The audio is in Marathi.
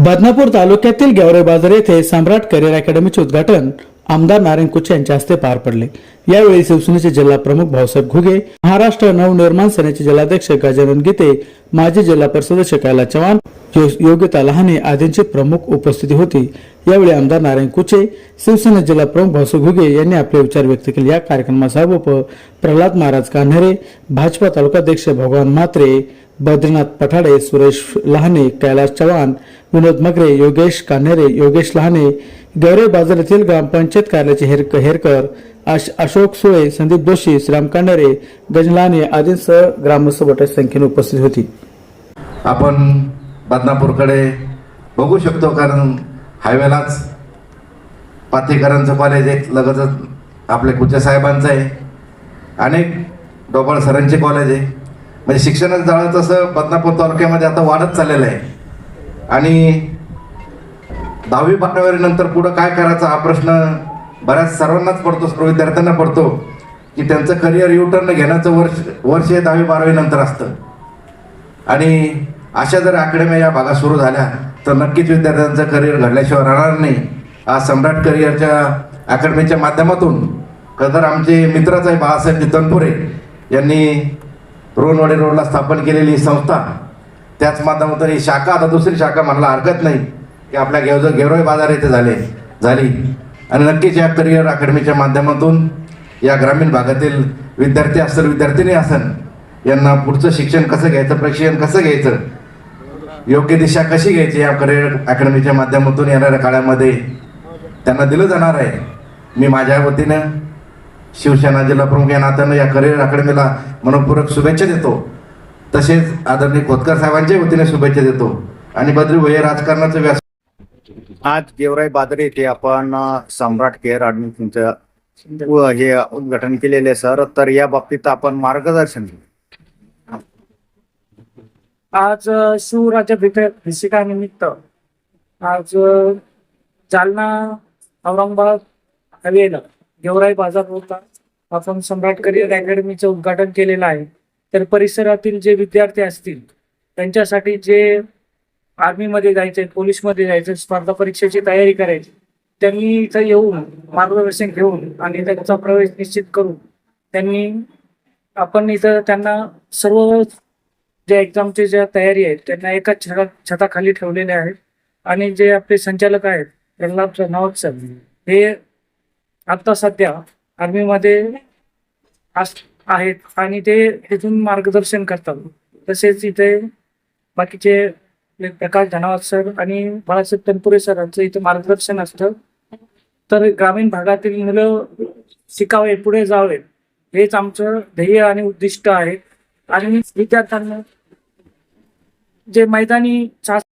बदनापूर तालुक्यातील गेवरे बाजार येथे सम्राट करिअर अकॅडमीचे उद्घाटन आमदार नारायण कुचे यांच्या हस्ते पार पडले. यावेळी शिवसेनेचे जिल्हा प्रमुख भाऊसाहेब घुगे महाराष्ट्र नवनिर्माण सेनेचे जिल्हाध्यक्ष गजानन गीते माजी जिल्हा परिषद शकायला चव्हाण योग्यता लहाने आदींची प्रमुख उपस्थिती होती. यावेळी आमदार नारायण कुचे शिवसेना जिल्हा प्रमुख भाऊसाहेब घुगे यांनी आपले विचार व्यक्त केले. या कार्यक्रमासह प्रल्हाद महाराज कान्हेरे भाजपा तालुकाध्यक्ष भगवान म्हात्रे बद्रीनाथ पठाडे सुरेश लहाने कैलास चव्हाण विनोद मगरे योगेश कान्हेरे योगेश लहाने गौरे बाजार येथील ग्रामपंचायत कार्यालयाचे हेरक हेरकर आश अशोक सुळे संदीप जोशी श्रीराम कान्हेरे गजलाने आदींसह ग्रामस्थ मोठ्या संख्येने उपस्थित होती. आपण बदनापूरकडे बघू शकतो कारण हायवेलाच पाथेकरांचं कॉलेज आहे लगतच आपल्या कुच्या साहेबांचं आहे. अनेक डोबाळ सरांचे कॉलेज आहे. म्हणजे शिक्षणाचं जाळं तसं बदनापूर तालुक्यामध्ये आता वाढत चाललेलं आहे. आणि दहावी बारावीनंतर पुढं काय करायचा हा प्रश्न बऱ्याच सर्वांनाच पडतो सर्व विद्यार्थ्यांना पडतो की त्यांचं करिअर युटर्न घेण्याचं वर्ष वर्ष हे दहावी बारावी नंतर असतं. आणि अशा जर आकडेम्या या भागात सुरू झाल्या तर नक्कीच विद्यार्थ्यांचं करिअर घडल्याशिवाय राहणार नाही. आज सम्राट करिअरच्या अकॅडमीच्या माध्यमातून खरं आमचे मित्रच आहे बाळासाहेब तनपुरे यांनी रोनवाडी रोडला स्थापन केलेली ही संस्था त्याच माध्यमातून ही शाखा आता दुसरी शाखा म्हणायला हरकत नाही. की आपल्या गेवज गेवराई बाजार येथे झाले झाली. आणि नक्कीच या करिअर अकॅडमीच्या माध्यमातून या ग्रामीण भागातील विद्यार्थी असेल विद्यार्थिनी असन यांना पुढचं शिक्षण कसं घ्यायचं प्रशिक्षण कसं घ्यायचं योग्य दिशा कशी घ्यायची या करिअर अकॅडमीच्या माध्यमातून येणाऱ्या काळामध्ये त्यांना दिलं जाणार आहे. मी माझ्या वतीनं शिवसेना जिल्हा प्रमुख या नात्यानं या करिअर अकॅडमीला मनपूर्वक शुभेच्छा देतो. तसेच आदरणीय खोतकर साहेबांच्या वतीने शुभेच्छा देतो. आणि बद्री भोये राजकारणाचं व्यास आज गेवराई बाजारी येथे आपण सम्राट केअर ऍडमिशनचं व हे उद्घाटन केलेले सर. तर या बाबतीत आपण मार्गदर्शन घेऊ. आज अ, शिवराज्याभिषेकानिमित्त आज अ, जालना औरंगाबाद हवेला गेवराई बाजार होता. आपण सम्राट करिअर अकॅडमीचं उद्घाटन केलेलं आहे. तर परिसरातील जे विद्यार्थी असतील त्यांच्यासाठी जे आर्मीमध्ये जायचे पोलीसमध्ये जायचे स्पर्धा परीक्षेची तयारी करायची त्यांनी इथं येऊन मार्गदर्शन घेऊन आणि त्यांचा प्रवेश निश्चित करून त्यांनी आपण इथं त्यांना सर्व जे एक्झामची ज्या तयारी आहेत त्यांना एकाच छता छताखाली ठेवलेल्या आहेत. आणि जे आपले संचालक आहेत प्रल्हाद नवाब सर हे आता सध्या आर्मीमध्ये आहेत आणि ते तिथून मार्गदर्शन करतात. तसेच इथे बाकीचे प्रकाश धनावत सर आणि बाळासाहेब तनपुरे सरांचं इथे मार्गदर्शन असतं. तर ग्रामीण भागातील मुलं शिकावे पुढे जावे हेच आमचं ध्येय आणि उद्दिष्ट आहे. आणि विद्यार्थ्यांना जे मैदानी